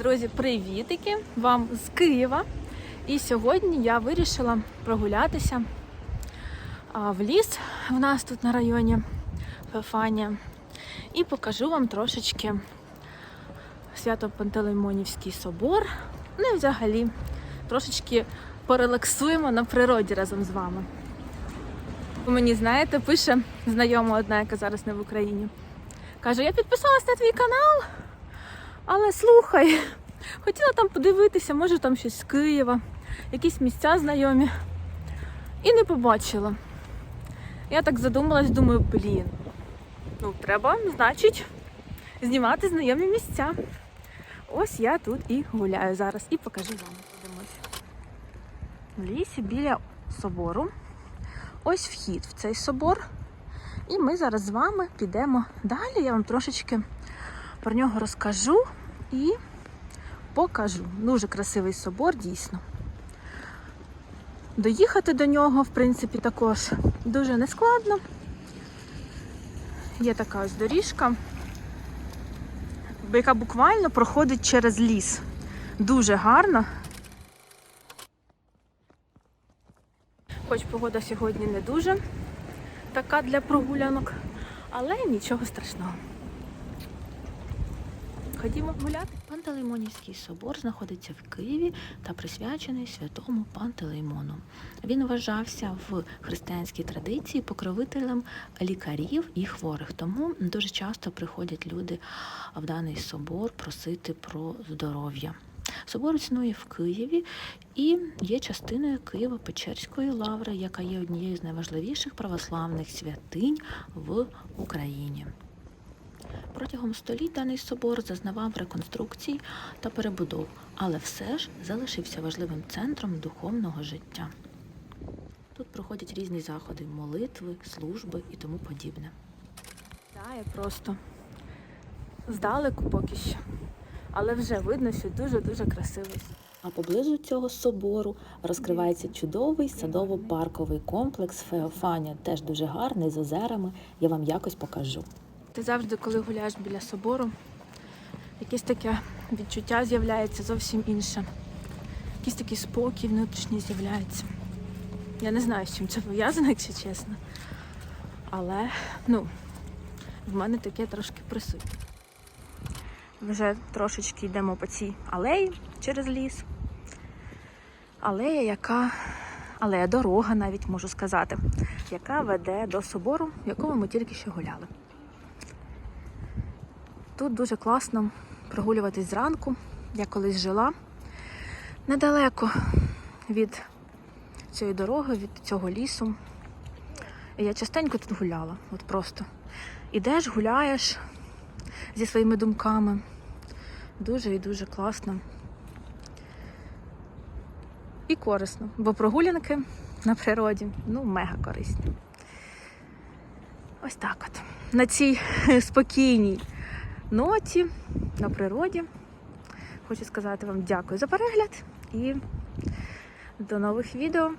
Друзі, привітики вам з Києва. І сьогодні я вирішила прогулятися в ліс в нас тут на районі Феофанія. І покажу вам трошечки Свято-Пантелеймонівський собор. Ну і взагалі трошечки порелаксуємо на природі разом з вами. Мені знаєте, пише знайома одна, яка зараз не в Україні. Каже, я підписалась на твій канал. Але слухай, хотіла там подивитися, може там щось з Києва, якісь місця знайомі. І не побачила. Я так задумалась, думаю, блін, ну треба, значить, знімати знайомі місця. Ось я тут і гуляю зараз і покажу вам. Подивимось. В лісі біля собору. Ось вхід в цей собор. І ми зараз з вами підемо далі. Я вам трошечки про нього розкажу і покажу. Дуже красивий собор, дійсно. Доїхати до нього, в принципі, також дуже нескладно. Є така ось доріжка, яка буквально проходить через ліс. Дуже гарно. Хоч погода сьогодні не дуже така для прогулянок, але нічого страшного. Ходімо гуляти. Пантелеймонівський собор знаходиться в Києві та присвячений святому Пантелеймону. Він вважався в християнській традиції покровителем лікарів і хворих. Тому дуже часто приходять люди в даний собор просити про здоров'я. Собор існує в Києві і є частиною Києво-Печерської лаври, яка є однією з найважливіших православних святинь в Україні. Протягом століть даний собор зазнавав реконструкцій та перебудов, але все ж залишився важливим центром духовного життя. Тут проходять різні заходи, молитви, служби і тому подібне. Дає просто здалеку поки що, але вже видно, що дуже-дуже красивий. А поблизу цього собору розкривається чудовий садово-парковий комплекс Феофанія, теж дуже гарний з озерами. Я вам якось покажу. Ти завжди, коли гуляєш біля собору, якесь таке відчуття з'являється зовсім інше. Якийсь такий спокій внутрішній з'являється. Я не знаю, з чим це пов'язано, якщо чесно. Але ну, в мене таке трошки присутнє. Вже трошечки йдемо по цій алеї через ліс. Алея, яка алея дорога, навіть можу сказати, яка веде до собору, в якому ми тільки що гуляли. Тут дуже класно прогулюватись зранку. Я колись жила недалеко від цієї дороги, від цього лісу. І я частенько тут гуляла. От просто ідеш, гуляєш зі своїми думками. Дуже і дуже класно. І корисно, бо прогулянки на природі ну мега корисні. Ось так от. На цій спокійній ноті на природі. Хочу сказати вам дякую за перегляд і до нових відео.